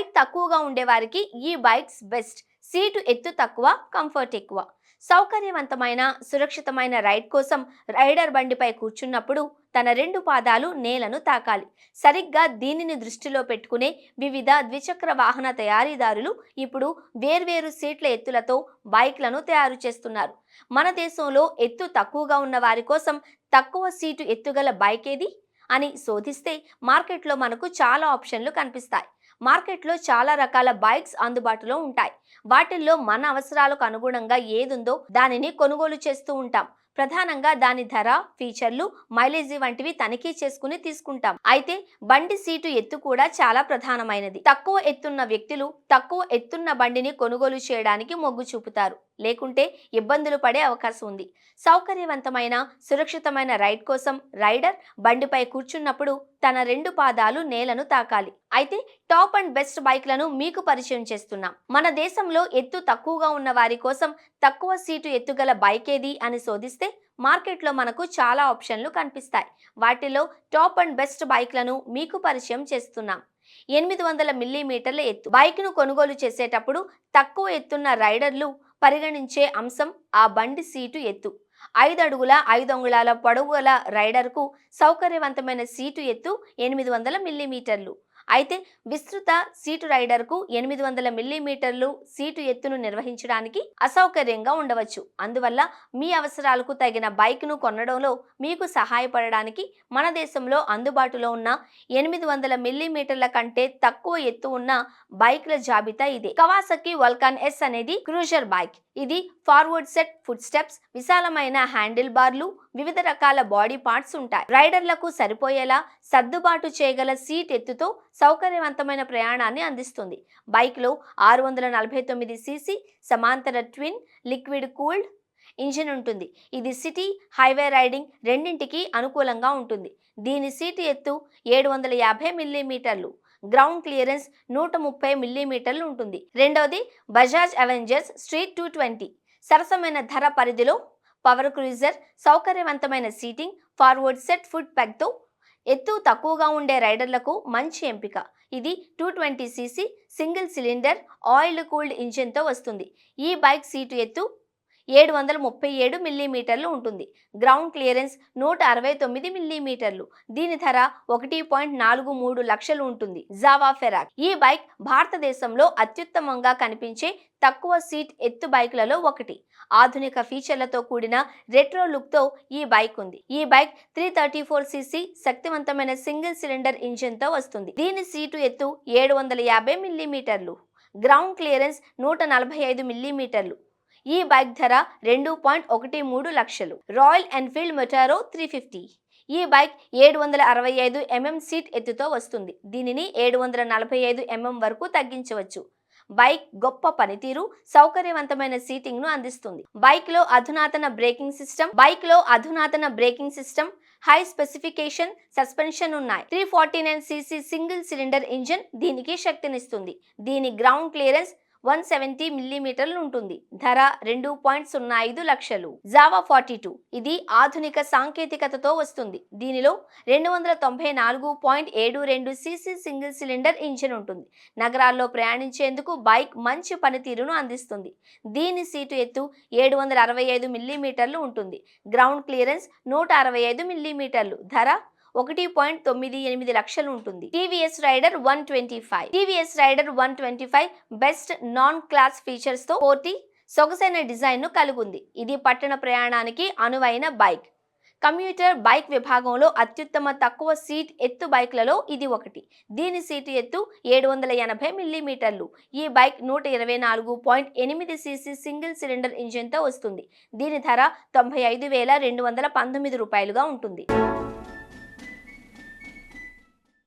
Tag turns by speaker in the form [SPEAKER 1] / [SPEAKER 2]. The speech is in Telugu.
[SPEAKER 1] హైట్ తక్కువగా ఉండేవారికి ఈ బైక్స్ బెస్ట్. సీటు ఎత్తు తక్కువ కంఫర్ట్ ఎక్కువ. సౌకర్యవంతమైన సురక్షితమైన రైడ్ కోసం రైడర్ బండిపై కూర్చున్నప్పుడు తన రెండు పాదాలు నేలను తాకాలి. సరిగ్గా దీనిని దృష్టిలో పెట్టుకునే వివిధ ద్విచక్ర వాహన తయారీదారులు ఇప్పుడు వేర్వేరు సీట్ల ఎత్తులతో బైక్లను తయారు చేస్తున్నారు. మన దేశంలో ఎత్తు తక్కువగా ఉన్న వారి కోసం తక్కువ సీటు ఎత్తుగల బైక్ ఏది? అని శోధిస్తే మార్కెట్లో మనకు చాలా ఆప్షన్లు కనిపిస్తాయి. మార్కెట్లో చాలా రకాల బైక్స్ అందుబాటులో ఉంటాయి. వాటిల్లో మన అవసరాలకు అనుగుణంగా ఏదుందో దానిని కొనుగోలు చేస్తూ ఉంటాం. ప్రధానంగా దాని ధర ఫీచర్లు మైలేజీ వంటివి తనిఖీ చేసుకుని తీసుకుంటాం. అయితే బండి సీటు ఎత్తు కూడా చాలా ప్రధానమైనది. తక్కువ ఎత్తున్న వ్యక్తులు తక్కువ ఎత్తున్న బండిని కొనుగోలు చేయడానికి మొగ్గు చూపుతారు. లేకుంటే ఇబ్బందులు పడే అవకాశం ఉంది. సౌకర్యవంతమైన సురక్షితమైన రైడ్ కోసం రైడర్ బండిపై కూర్చున్నప్పుడు తన రెండు పాదాలు నేలను తాకాలి. అయితే టాప్ అండ్ బెస్ట్ బైక్లను మీకు పరిచయం చేస్తున్నాం. మన దేశంలో ఎత్తు తక్కువగా ఉన్న వారి కోసం తక్కువ సీటు ఎత్తుగల బైక్ ఏది అని శోధిస్తే మార్కెట్లో మనకు చాలా ఆప్షన్లు కనిపిస్తాయి. వాటిలో టాప్ అండ్ బెస్ట్ బైక్లను మీకు పరిచయం చేస్తున్నాం. ఎనిమిది వందల మిల్లీమీటర్ల ఎత్తు. బైక్ను కొనుగోలు చేసేటప్పుడు తక్కువ ఎత్తున్న రైడర్లు పరిగణించే అంశం ఆ బండి సీటు ఎత్తు. ఐదు అడుగుల ఐదు అంగుళాల పొడవు గల రైడర్కు సౌకర్యవంతమైన సీటు ఎత్తు ఎనిమిది వందల మిల్లీమీటర్లు. అయితే విస్తృత సీటు రైడర్కు ఎనిమిది వందల మిల్లీమీటర్లు సీటు ఎత్తును నిర్వహించడానికి అసౌకర్యంగా ఉండవచ్చు. అందువల్ల మీ అవసరాలకు తగిన బైక్ను కొనడంలో మీకు సహాయపడడానికి మన దేశంలో అందుబాటులో ఉన్న ఎనిమిది వందల మిల్లీమీటర్ల కంటే తక్కువ ఎత్తు ఉన్న బైక్ల జాబితా ఇదే. కవాసకి వల్కాన్ ఎస్ అనేది క్రూజర్ బైక్. ఇది ఫార్వర్డ్ సెట్ ఫుట్ స్టెప్స్ విశాలమైన హ్యాండిల్ బార్లు వివిధ రకాల బాడీ పార్ట్స్ ఉంటాయి. రైడర్లకు సరిపోయేలా సర్దుబాటు చేయగల సీట్ ఎత్తుతో సౌకర్యవంతమైన ప్రయాణాన్ని అందిస్తుంది. బైక్లో ఆరు వందల నలభై తొమ్మిది సీసీ సమాంతర ట్విన్ లిక్విడ్ కూల్డ్ ఇంజిన్ ఉంటుంది. ఇది సిటీ హైవే రైడింగ్ రెండింటికి అనుకూలంగా ఉంటుంది. దీని సీటు ఎత్తు ఏడు వందల యాభై మిల్లీమీటర్లు. గ్రౌండ్ క్లియరెన్స్ నూట ముప్పై మిల్లీమీటర్లు ఉంటుంది. రెండవది Bajaj Avengers street two twenty. సరసమైన ధర పరిధిలో పవర్ క్రూజర్ సౌకర్యవంతమైన సీటింగ్ ఫార్వర్డ్ సెట్ ఫుడ్ ప్యాక్తో ఎత్తు తక్కువగా ఉండే రైడర్లకు మంచి ఎంపిక. ఇది two twenty CC single cylinder oil cooled ఇంజిన్తో వస్తుంది. ఈ బైక్ సీటు ఎత్తు ఏడు వందల ముప్పై ఏడు మిల్లీమీటర్లు ఉంటుంది. గ్రౌండ్ క్లియరెన్స్ నూట అరవై తొమ్మిది మిల్లీమీటర్లు. దీని ధర ఒకటి పాయింట్ నాలుగు మూడు లక్షలు ఉంటుంది. జావా ఫెరాక్ ఈ బైక్ భారతదేశంలో అత్యుత్తమంగా కనిపించే తక్కువ సీట్ ఎత్తు బైకులలో ఒకటి. ఆధునిక ఫీచర్లతో కూడిన రెట్రో లుక్తో ఈ బైక్ ఉంది. ఈ bike three thirty four CC శక్తివంతమైన సింగిల్ సిలిండర్ ఇంజిన్తో వస్తుంది. దీని సీటు ఎత్తు ఏడు వందల యాభై మిల్లీమీటర్లు. గ్రౌండ్ క్లియరెన్స్ నూట నలభై ఐదు మిల్లీమీటర్లు. ఈ బైక్ ధర రెండు పాయింట్ ఒకటి మూడు లక్షలు. Royal Enfield Meteor three fifty. ఈ బైక్ ఏడు వందల అరవై ఐదు ఎంఎం సీట్ ఎత్తుతో వస్తుంది. దీనిని ఏడు వందల నలభై ఐదు ఎంఎం వరకు తగ్గించవచ్చు. బైక్ గొప్ప పనితీరు సౌకర్యవంతమైన సీటింగ్ను అందిస్తుంది. బైక్లో అధునాతన బ్రేకింగ్ సిస్టమ్ బైక్లో అధునాతన braking system high specification suspension ఉన్నాయి. Three forty nine CC single cylinder engine దీనికి శక్తినిస్తుంది. దీని గ్రౌండ్ క్లియరెన్స్ వన్ సెవెంటీ మిల్లీమీటర్లు ఉంటుంది. ధర రెండు పాయింట్ సున్నా ఐదు లక్షలు. జావా ఫార్టీ టూ ఇది ఆధునిక సాంకేతికతతో వస్తుంది. దీనిలో రెండు వందల తొంభై నాలుగు పాయింట్ ఏడు రెండు సీసీ సింగిల్ సిలిండర్ ఇంజిన్ ఉంటుంది. నగరాల్లో ప్రయాణించేందుకు బైక్ మంచి పనితీరును అందిస్తుంది. దీని సీటు ఎత్తు ఏడు వందల అరవై ఐదు మిల్లీమీటర్లు ఉంటుంది. గ్రౌండ్ క్లియరెన్స్ నూట అరవై ఐదు మిల్లీమీటర్లు. ధర ఒకటి పాయింట్ తొమ్మిది ఎనిమిది లక్షలు ఉంటుంది TVS Raider one twenty five. TVS Raider one twenty five best in class ఫీచర్స్తో పోటీ సొగసైన డిజైన్ను కలిగి ఉంది ఇది పట్టణ ప్రయాణానికి అనువైన బైక్. కమ్యూటర్ బైక్ విభాగంలో అత్యుత్తమ తక్కువ సీట్ ఎత్తు బైక్లలో ఇది ఒకటి. దీని సీటు ఎత్తు ఏడు వందల ఎనభై మిల్లీమీటర్లు. ఈ బైక్ నూట ఇరవై నాలుగు పాయింట్ ఎనిమిది సీసీ సింగిల్ సిలిండర్ ఇంజిన్తో వస్తుంది. దీని ధర తొంభై ఐదు వేల రెండు వందల పంతొమ్మిది రూపాయలుగా ఉంటుంది.